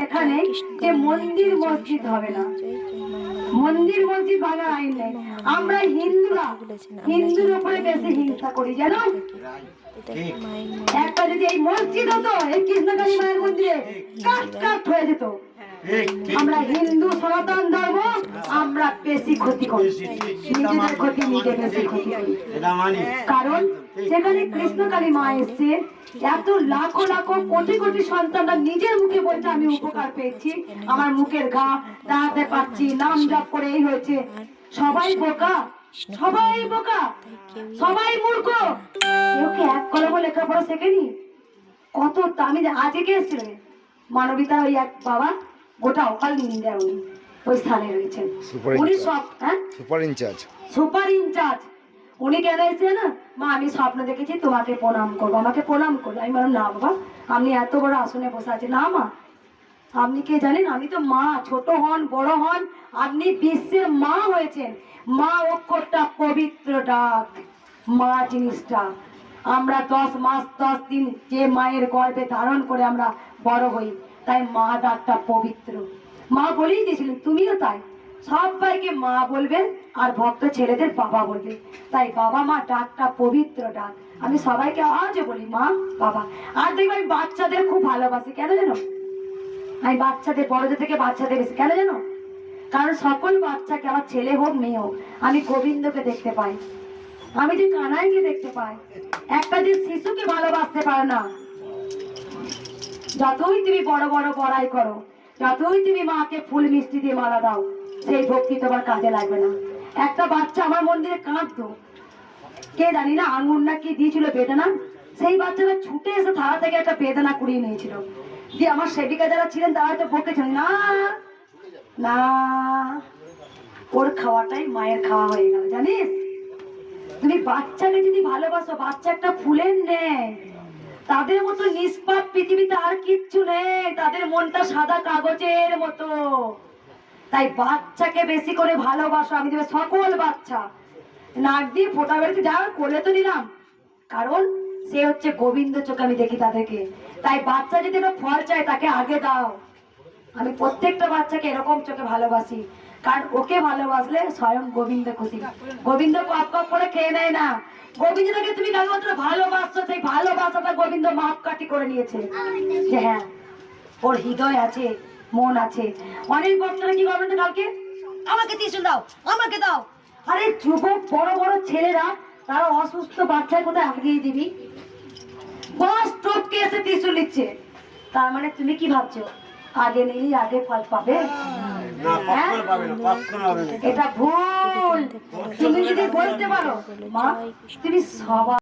এখানে যে মন্দির মসজিদ হবে না। মন্দির মসজিদ ভাঙার আইন নেই। আমরা হিন্দুরা হিন্দুর উপরে বেশি হিংসা করি জানো? একটা যদি এই মসজিদ হতো এই কৃষ্ণকালী মায়ের মন্দিরে কাট কাট হয়ে যেত। আমরা হিন্দু সনাতন ধর্ম আমরা বেশি ক্ষতি করি। নিজেদের ক্ষতি নিজে বেশি ক্ষতি করি। এটা সেখানে কৃষ্ণকালী মা এসছে এত লাখো লাখো কোটি কোটি সন্তানরা নিজের মুখে বলছে আমি উপকার পেয়েছি আমার মুখের ঘা দাঁড়াতে পারছি নাম জপ করে এই হয়েছে। সবাই বোকা সবাই বোকা সবাই মূর্খ। কেউ কি এক কলম লেখাপড়া শেখেনি? কত আমি আজকে মানবিতার ওই এক বাবা গোটা অকাল নিন্দা উনি ওই স্থানে রয়েছেন। উনি সব হ্যাঁ? সুপার ইনচার্জ সুপার ইনচার্জ উনি কেন এসে না? মা, আমি স্বপ্ন দেখেছি তোমাকে প্রণাম করব, আমাকে প্রণাম করব। আমি বললাম, না বাবা, আপনি এত বড় আসনে বসে আছেন। না মা, আপনি কে জানেন? আমি তো মা, ছোট হন, বড় হন, আপনি বিশ্বের মা হয়েছেন। মা অক্ষরটা পবিত্র ডাক, মা জিনিসটা। আমরা দশ মাস, দশ দিন যে মায়ের গর্ভে ধারণ করে আমরা বড় হই, তাই মা ডাকটা পবিত্র। মা বলেই দিয়েছিলেন, তুমিও তাই। সবাইকে মা বলবেন আর ভক্ত ছেলেদের বাবা বলবে তাই বাবা মা ডাকটা পবিত্র ডাক। আমি সবাইকে আজও বলি, মা, বাবা। আর দেখবে আমি বাচ্চাদের খুব ভালোবাসি, কেন জানো? আমি বাচ্চাদের, বড়দের থেকে বাচ্চাদের বেশি, কেন জানো? কারণ সকল বাচ্চাকে, আমার ছেলে হোক, মেয়ে হোক, আমি গোবিন্দকে দেখতে পাই। আমি যে কানাইকে দেখতে পাই, একটা যে শিশুকে ভালোবাসতে পারে না। যতই তুমি বড় বড় বড়াই করো, যতই তুমি মাকে ফুল মিষ্টি দিয়ে মালা দাও সেই ভক্তি তোমার কাজে লাগবে না। একটা বাচ্চা আমার মন্দিরে কাঁদতো। কে জানি না আঙুর না কি দিয়েছিল বেদনা। সেই বাচ্চাটা ছুটে এসে থালা থেকে একটা বেদনা কুড়িয়ে নিয়েছিল। দিয়ে আমার সেবিকা যারা ছিলেন তারা তো বকেছেন, না না, ওর খাওয়াটাই মায়ের খাওয়া হয়ে গেল, জানিস? তুমি বাচ্চাকে যদি ভালোবাসো, বাচ্চা একটা ফুলের নেয় তাদের মতো নিষ্পাপ পৃথিবীতে আর কিচ্ছু নেই, তাদের মনটা সাদা কাগজের মতো। তাই বাচ্চাকে বেশি করে ভালোবাসো, আমি দেবে সকল বাচ্চা। নাক দিয়ে ফোটা বেরোতে যা করলে তো নিলাম। কারণ সে হচ্ছে গোবিন্দ চোখে আমি দেখি তাদেরকে। তাই বাচ্চা যদি একটা ফল চায়, তাকে আগে দাও। আমি প্রত্যেকটা বাচ্চাকে এরকম চোখে ভালোবাসি। কারণ ওকে ভালোবাসলে স্বয়ং গোবিন্দ খুশি। গোবিন্দ কপ কপ করে খেয়ে নেয় না। গোবিন্দকে তুমি কেবলমাত্র ভালোবাসছো সেই ভালোবাসাটা গোবিন্দ মাপ কাটি করে নিয়েছে। যে হ্যাঁ ওর হৃদয় আছে। মন আছে। অনেক বাচ্চারা কি করবেন তো কালকে? আমাকে টিউশন দাও আমাকে দাও। আরে যুবক বড় বড় ছেলেরা তারা অসুস্থ বাচ্চার কোথায় আগিয়ে দিবি? বাস টপকে এসে টিউশন নিচ্ছে। তার মানে তুমি কি ভাবছ? আগে নিলি আগে ফল পাবে? না এটা ভুল। তুমি যদি বলতে পারো মা তুমি সবার